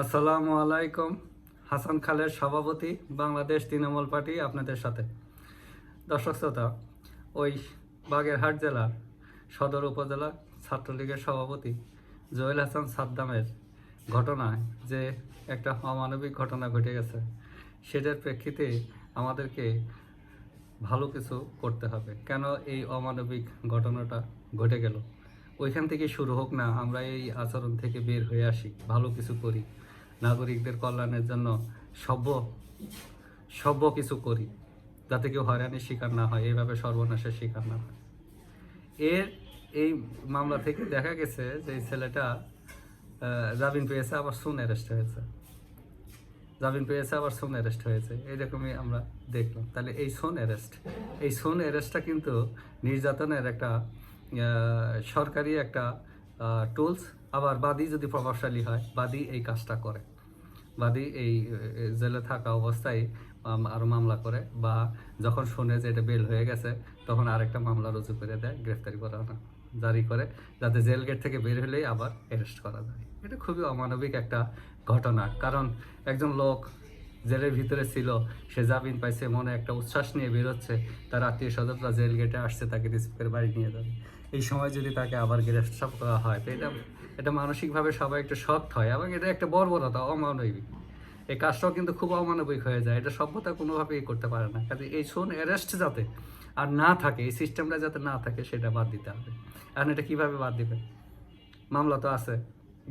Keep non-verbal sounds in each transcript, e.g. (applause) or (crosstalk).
আসসালামু আলাইকুম, হাসান খালের সভাপতি, বাংলাদেশ তৃণমূল পার্টি আপনাদের সাথে। দর্শক শ্রোতা, ওই বাগেরহাট জেলার সদর উপজেলা ছাত্রলীগের সভাপতি জয়েল হাসান সাদ্দামের ঘটনায় যে একটা অমানবিক ঘটনা ঘটে গেছে, সেটার প্রেক্ষিতে আমাদেরকে ভালো কিছু করতে হবে। কেন এই অমানবিক ঘটনাটা ঘটে গেল? ওইখান থেকে শুরু হোক না, আমরা এই আচরণ থেকে বের হয়ে আসি, ভালো কিছু করি। নাগরিকদের কল্যাণের জন্য সভ্য সভ্য কিছু করি, যাতে কেউ হয়রানির শিকার না হয় এইভাবে সর্বনাশের শিকার না হয়। এর এই মামলা থেকে দেখা গেছে যে ছেলেটা জামিন পেয়েছে, আবার সুন অ্যারেস্ট হয়েছে। জামিন পেয়েছে, আবার সোন অ্যারেস্ট হয়েছে এরকমই আমরা দেখলাম। তাহলে এই সোন অ্যারেস্ট, এই সোন অ্যারেস্টটা কিন্তু নির্যাতনের একটা সরকারি একটা টুলস আবার বাদী যদি প্রভাবশালী হয়, বাদী এই কাজটা করে। বাদী এই জেলে থাকা অবস্থায় আরও মামলা করে, বা যখন শুনে যে এটা বেল হয়ে গেছে, তখন আরেকটা মামলা রুজু করে দেয়, গ্রেফতারি করা না জারি করে, যাতে জেল গেট থেকে বের হলেই আবার অ্যারেস্ট করা যায়। এটা খুবই অমানবিক একটা ঘটনা, কারণ একজন লোক জেলের ভিতরে ছিল, সে জামিন পাইছে, মনে একটা উচ্ছ্বাস নিয়ে বেরোচ্ছে, তার আত্মীয় স্বজনরা জেল গেটে আসছে, তাকে রিসিভ করে বাড়ি নিয়ে যাবে। এই সময় যদি তাকে আবার গ্রেফতার করা হয়, তো এটা এটা মানসিকভাবে সবাই একটু শক্ত হয় এবং এটা একটা বর্বরতা, অমানবিক। এই কাজটাও কিন্তু খুব অমানবিক হয়ে যায়। এটা সভ্যতা কোনোভাবেই করতে পারে না। কাজে এই শোন অ্যারেস্ট যাতে আর না থাকে, এই সিস্টেমটা যাতে না থাকে, সেটা বাদ দিতে হবে। এখন এটা কীভাবে বাদ দিবে? মামলা তো আছে,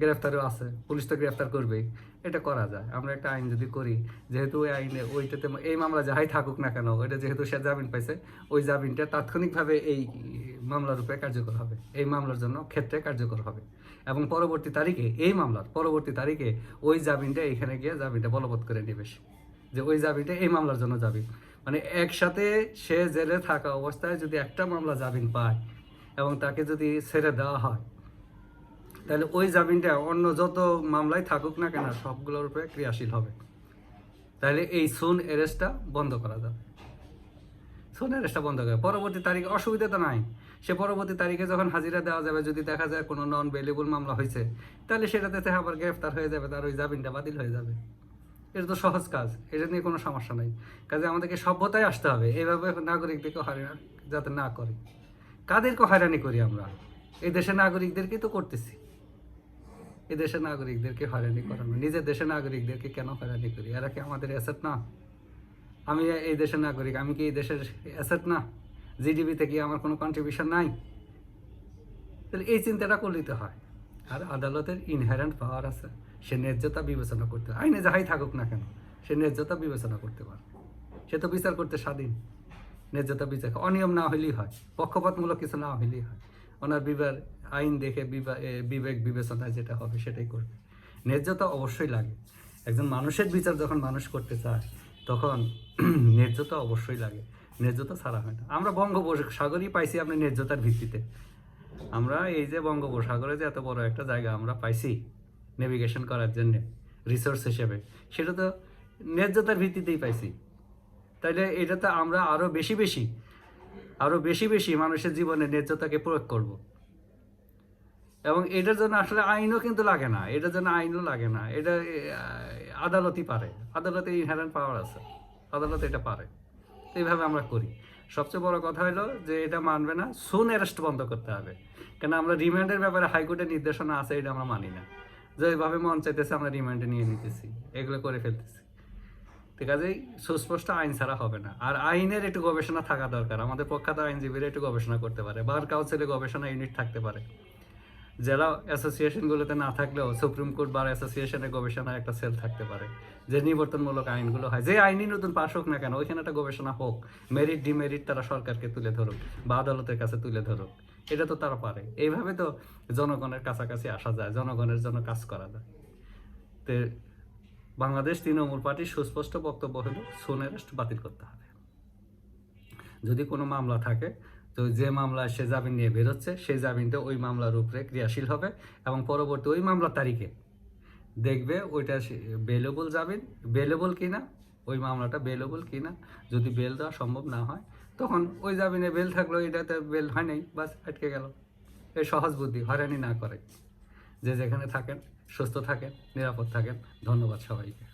গ্রেফতারও আছে, পুলিশ তো গ্রেফতার করবেই। এটা করা যায়। আমরা একটা আইন যদি করি, যেহেতু ওই আইনে, ওইটাতে এই মামলা যাহাই থাকুক না কেন, ওইটা যেহেতু সে জামিন পাইছে, ওই জামিনটা তাৎক্ষণিকভাবে এই মামলার রূপে কার্যকর হবে। এই মামলার জন্য ক্ষেত্রে কার্যকর হবে। এবং পরবর্তী তারিখে এই মামলার, পরবর্তী তারিখে ওই জামিনটা এখানে গিয়ে জামিনটা বলবৎ করে নেবে যে ওই জামিনটা এই মামলার জন্য জামিন। মানে একসাথে সে জেলে থাকা অবস্থায় যদি একটা মামলা জামিন পায় এবং তাকে যদি ছেড়ে দেওয়া হয়, তাহলে ওই জামিনটা অন্য যত মামলায় থাকুক না কেন সবগুলোর উপরে ক্রিয়াশীল হবে। তাহলে এই সুন অ্যারেস্টটা বন্ধ করা যাবে। সুন অ্যারেস্টটা বন্ধ করে। পরবর্তী তারিখ অসুবিধা তো নাই। সে পরবর্তী তারিখে যখন হাজিরা দেওয়া যাবে, যদি দেখা যায় কোনো নন ভেলেবল মামলা হয়েছে, তাহলে সেটাতে সে আবার গ্রেফতার হয়ে যাবে, তার ওই জামিনটা বাতিল হয়ে যাবে। এটা তো সহজ কাজ, এটা নিয়ে কোনো সমস্যা নাই। কাজে আমাদেরকে সভ্যতায় আসতে হবে এইভাবে নাগরিকদেরকে হয়রানি, যাতে না করে। কাদেরকে হয়রানি করি আমরা? এই দেশের নাগরিকদেরকেই তো করতেছি। এই দেশের নাগরিকদেরকে হয়রানি করানো, নিজের দেশের নাগরিকদেরকে কেন হয়রানি করি? এরা কি আমাদের অ্যাসেট না? আমি এই দেশের নাগরিক, আমি কি এই দেশের অ্যাসেট না? জিডিপিতে কি আমার কোনো কন্ট্রিবিউশন নাই? তাহলে এই চিন্তাটা করলেই হয়। আর আদালতের ইনহেরেন্ট পাওয়ার আছে। সে ন্যায্যতা বিবেচনা করতে, আইনে যাহাই থাকুক না কেন, সে ন্যায্যতা বিবেচনা করতে পারে। সে তো বিচার করতে স্বাধীন। ন্যায্যতা বিচার, অনিয়ম না হইলেই হয়, পক্ষপাতমূলক কিছু না হইলেই হয়। ওনার বিবার, আইন দেখে বিবা- বিবেক বিবেচনায় যেটা হবে সেটাই করবে। ন্যায্যতা অবশ্যই লাগে। একজন মানুষের বিচার যখন মানুষ করতে চায় তখন (clears throat) ন্যায্যতা অবশ্যই লাগে। ন্যায্যতা ছাড়া হয় না। আমরা বঙ্গোপসাগরই পাইছি আপনি ন্যায্যতার ভিত্তিতে। আমরা এই যে বঙ্গোপসাগরে যে এত বড় একটা জায়গা আমরা পাইছি নেভিগেশন করার জন্য রিসোর্স হিসেবে, সেটা তো ন্যায্যতার ভিত্তিতেই পাইছি। তাইলে এটা তো আমরা আরও বেশি বেশি আরও বেশি বেশি মানুষের জীবনে ন্যায্যতাকে প্রয়োগ করব। এবং এটার জন্য আসলে আইনও কিন্তু লাগে না, এটার জন্য আইনও লাগে না। এটা আদালতই পারে, আদালতে ইনহারেন্ট পাওয়ার আছে, আদালত এটা পারে। এইভাবে আমরা করি। সবচেয়ে বড় কথা হলো যে এটা মানবে না সুন অ্যারেস্ট বন্ধ করতে হবে। কেন আমরা রিমান্ডের ব্যাপারে হাইকোর্টের নির্দেশনা আছে, এটা আমরা মানি না। যে এইভাবে মন চাইতেছে আমরা রিমান্ডে নিয়ে নিতেছি, এগুলো করে ফেলতেছি। ঠিক আছে? সুস্পষ্ট আইন ছাড়া হবে না। আর আইনের একটু গবেষণা থাকা দরকার। আমাদের প্রখ্যাত আইনজীবীরা একটু গবেষণা করতে পারে। বার কাউন্সিলে গবেষণা ইউনিট থাকতে পারে। জেলা অ্যাসোসিয়েশনগুলোতে না থাকলেও সুপ্রিম কোর্ট বার অ্যাসোসিয়েশনের গবেষণার একটা সেল থাকতে পারে, যে নিবর্তনমূলক আইনগুলো হয়। যে আইনই নতুন পাশ হোক না কেন, ওইখানে একটা গবেষণা হোক, মেরিট, ডিমেরিট তারা সরকারকে তুলে ধরুক বা আদালতের কাছে তুলে ধরুক, এটা তো তারা পারে। এইভাবে তো জনগণের কাছাকাছি আসা যায়, জনগণের জন্য কাজ করা যায়। তো বাংলাদেশ তৃণমূল পার্টির সুস্পষ্ট বক্তব্য হলো, সোন বাতিল করতে হবে। যদি কোনো মামলা থাকে তো যে মামলা সে জামিন নিয়ে বেরোচ্ছে, সেই জামিনটা ওই মামলার উপরে ক্রিয়াশীল হবে এবং পরবর্তী ওই মামলার তারিখে দেখবে ওইটা বেলেবল জামিন বেলেবল কিনা, ওই মামলাটা বেলেবল কিনা, যদি বেল দেওয়া সম্ভব না হয়, তখন ওই জামিনে বেল থাকল, এটাতে বেল হয় নাই, বাস আটকে গেল। এই সহজ বুদ্ধি, হয়রানি না করে। যে যেখানে থাকেন, সুস্থ থাকেন, নিরাপদ থাকেন, ধন্যবাদ সবাইকে।